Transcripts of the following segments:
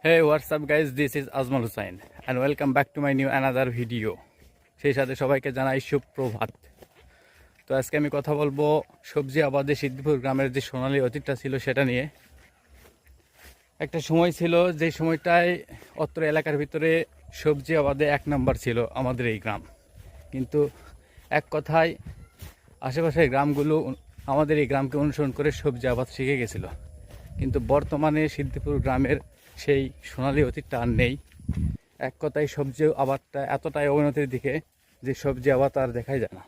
What's up, guys? This is Azmal Hussain, and welcome back to my new another video. সেই সাথে সবাইকে জানাই সুপ্রভাত তো আজকে আমি কথা বলব সবজি আবাদে সিদ্ধিপুর গ্রামের যে সোনালী অতীতটা ছিল সেটা নিয়ে একটা সময় ছিল যে সময়টায় অত্র এলাকার ভিতরে সবজি আবাদে এক নম্বর ছিল আমাদের এই গ্রাম কিন্তু এক কথায় আশেপাশের গ্রামগুলো আমাদের এই গ্রামকে অনুসরণ করে সবজি আবাদ শিখে গেছিল কিন্তু বর্তমানে সিদ্ধিপুর গ্রামের সেই সোনালি অতীতটা আর নেই। এক কথায় সবজি আবাদটা এতটাই অবনতির দিকে যে সবজি আবাদ আর দেখাই যায় না।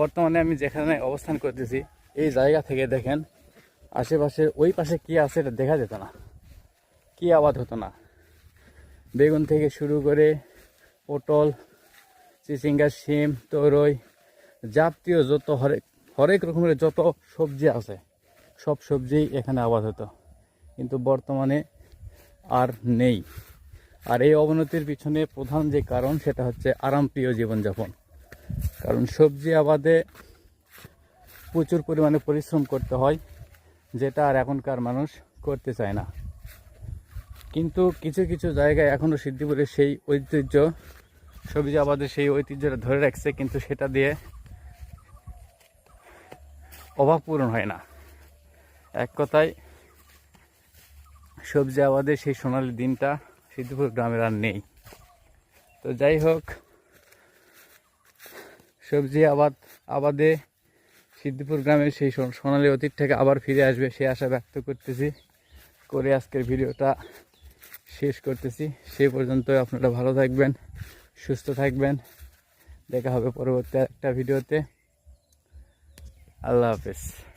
বর্তমানে আমি যেখানে অবস্থান করতেছি, এই জায়গা থেকে দেখেন আশেপাশে ওই পাশে কি আছে এটা দেখা যেত না। কি আবাদ হতো না। বেগুন থেকে শুরু করে পটল, চিচিঙ্গা, শিম, তরই জাতীয় যত হরেক হরেক রকমের যত সবজি আছে, সব সবজিই এখানে আবাদ হতো। কিন্তু বর্তমানে আর নেই। আর এই অবনতির পিছনে প্রধান যে কারণ, সেটা হচ্ছে আরামপ্রিয় জীবনযাপন। কারণ সবজি আবাদে প্রচুর পরিমাণে পরিশ্রম করতে হয়, যেটা আর এখনকার মানুষ করতে চায় না। কিন্তু কিছু কিছু জায়গায় এখনও সিদ্ধিপুরের সেই ঐতিহ্য, সবজি আবাদের সেই ঐতিহ্যটা ধরে রাখছে, কিন্তু সেটা দিয়ে অভাব পূরণ হয় না। এক কথায় সবজি আবাদের সেই সোনালি দিনটা সিদ্ধপুর গ্রামের আর নেই। তো যাই হোক, সবজি আবাদ, আবাদে সিদ্ধিপুর গ্রামের সেই সোন- সোনালী থেকে আবার ফিরে আসবে সে আশা ব্যক্ত করতেছি। করে আজকের ভিডিওটা শেষ করতেছি। সেই পর্যন্ত আপনারা ভালো থাকবেন, সুস্থ থাকবেন। দেখা হবে পরবর্তী একটা ভিডিওতে। আল্লাহ হাফেজ।